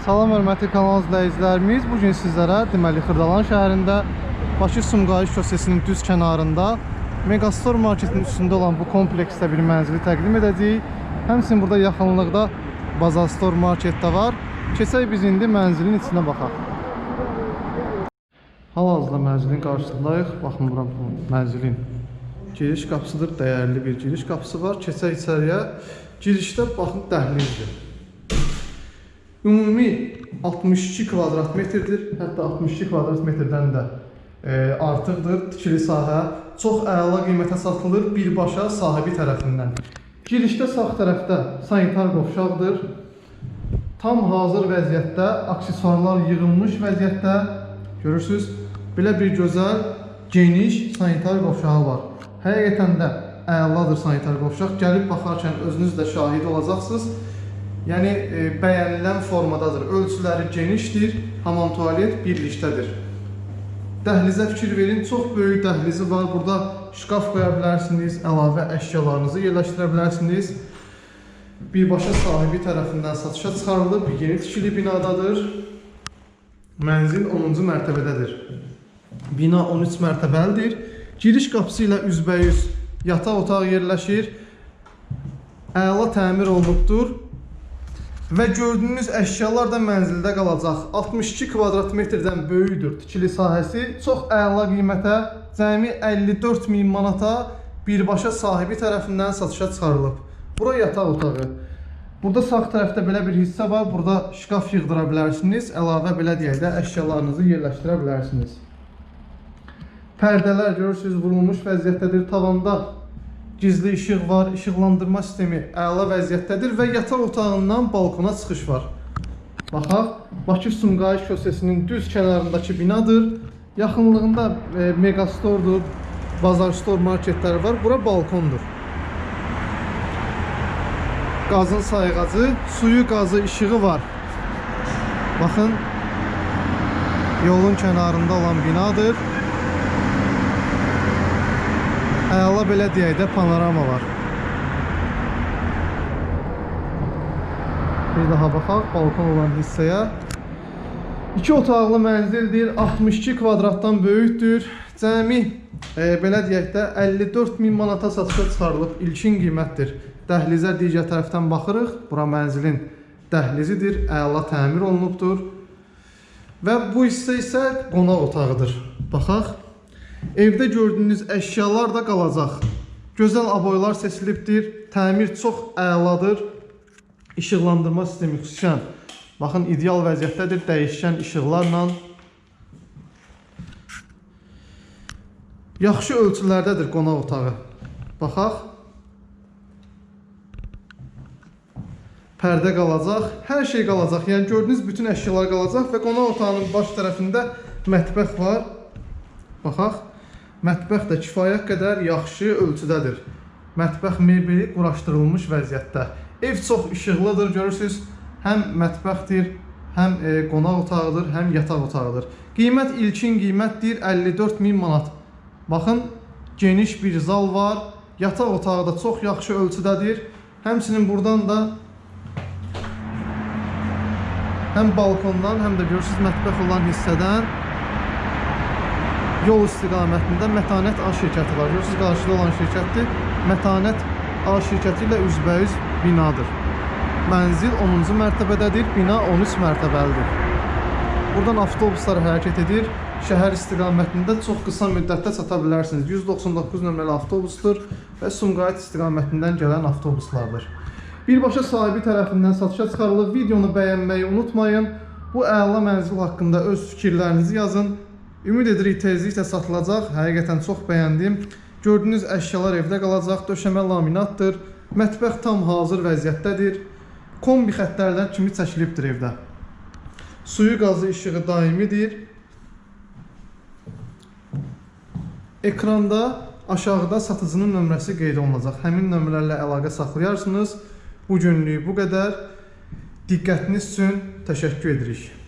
Salam hörmətli kanal izləyicilərimiz. Bu gün sizlərə deməli Xırdalan şəhərində Bakı Sumqayıt şosesinin düz kənarında Megastore marketinin üstündə olan bu kompleksdə bir mənzili təqdim edəcəyik. Həmçinin burada yaxınlıqda Bazar Store market də var. Keçək biz indi mənzilin içinə baxaq. Hal-hazırda mənzilin qarşısındayıq. Baxın bura bu mənzilin giriş qapısıdır. Dəyərli bir giriş qapısı var. Keçək içəriyə. Girişdə baxın dəhlizdir. Ümumi 62 kvadrat metrdir. Hətta 62 kvadrat metrdən də e, artıqdır. Tikili sahə çox əla qiymətə satılır birbaşa sahibi tərəfindən. Girişdə sağ tərəfdə sanitar qovşaqdır. Tam hazır vəziyyətdə, aksesuarlar yığılmış vəziyyətdə görürsüz. Belə bir gözəl, geniş sanitar qovşağı var. Həqiqətən də əladır sanitar qovşaq. Gəlib baxarkən özünüz də şahid olacaqsınız. Yəni e, bəyənilən formadadır. Ölçüləri genişdir. Hamam tualet birlikdədir. Dəhlizə fikir verin. Çox böyük dəhlizi var. Burada şkaf qoya bilərsiniz, əlavə əşyalarınızı yerləşdirə bilərsiniz. Birbaşa sahibi tərəfindən satışa çıxarılıb, yeni tikili binadadır. Mənzil 10-cu mərtəbədədir. Bina 13 mərtəbəlidir. Giriş qapısı ilə üzbəyüz yataq otağı yerləşir. Əla təmir olunubdur. Və gördüyünüz əşyalar da mənzildə qalacaq. 62 kvadrat metrdən böyükdür tikili sahəsi. Çox əla qiymətə, cəmi 54 min manata birbaşa sahibi tərəfindən satışa çıxarılıb. Bura yataq otağı. Burada sağ tərəfdə belə bir hissə var. Burada şkaf yığdıra bilərsiniz. Əlavə belə deyək də əşyalarınızı yerləşdirə bilərsiniz. Pərdələr görürsüz vurulmuş vəziyyətdədir. Tavanda gizli işıq var, işıqlandırma sistemi əla vəziyyətdədir və yataq otağından balkona çıxış var. Baxaq, Bakı Sumqayıt şosesinin düz kənarındakı binadır. Yaxınlığında e, Megastordur, Bazar Store marketləri var. Bura balkondur. Qazın sayğacı, suyu, qazı, işığı var. Baxın, yolun kənarında olan binadır. Əla belə deyək də panorama var. Bir daha baxaq balkon olan hissəyə. 2 otaqlı mənzildir, 62 kvadratdan böyükdür. Cəmi e, belə deyək də 54 min manata satışa çıxarılıb. İlkin qiymətdir. Dəhlizə digər tərəfdən baxırıq. Bura mənzilin dəhlizidir, əla təmir olunubdur. Və bu hissə isə qonaq otağıdır. Baxaq. Evdə gördüyünüz əşyalar da qalacaq. Gözəl aboylar seçilibdir. Təmir çox əladır. İşıqlandırma sistemi xüsusən baxın ideal vəziyyətdədir. Dəyişkən işıqlarla yaxşı ölçülərdədir qonaq otağı. Baxaq. Pərdə qalacaq, hər şey qalacaq. Yəni gördüyünüz bütün əşyalar qalacaq və qonaq otağının baş tərəfində mətbəx var. Baxaq. Mətbəx də kifayət qədər yaxşı ölçüdədir. Mətbəx mebeli quraşdırılmış vəziyyətdə. Ev çox işıqlıdır, görürsüz. Həm mətbəxdir, həm e, qonaq otağıdır, həm yataq otağıdır. Qiymət ilkin qiymətdir 54 min manat. Baxın, geniş bir zal var. Yataq otağı da çox yaxşı ölçüdədir. Həmçinin buradan da həm balkondan, həm də görürsüz mətbəx olan hissədən yol istiqamətində Mətanət A şirkəti var. Görürsüz qarşıda olan şirkətdir. Mətanət A şirkəti ilə üzbəyüz binadır. Mənzil 10-cu mərtəbədədir, bina 13 mərtəbəlidir. Buradan avtobuslar hərəkət edir. Şəhər istiqamətində çox qısa müddətdə çata bilərsiniz. 199 nömrəli avtobusdur və Sumqayıt istiqamətindən gələn avtobuslardır. Birbaşa sahibi tərəfindən satışa çıxarılır. Videonu bəyənməyi unutmayın. Bu əla mənzil haqqında öz fikirlərinizi yazın. Ümid edirik tezliklə satılacaq. Həqiqətən çox bəyəndim. Gördüyünüz əşyalar evdə qalacaq. Döşəmə laminatdır. Mətbəx tam hazır vəziyyətdədir. Kombi xəttlərdən kimi çəkilibdir evdə. Suyu, qazı, işığı daimidir. Ekranda aşağıda satıcının nömrəsi qeyd olunacaq. Həmin nömrələrlə əlaqə saxlayarsınız. Bu günlük bu qədər. Diqqətiniz üçün təşəkkür edirik.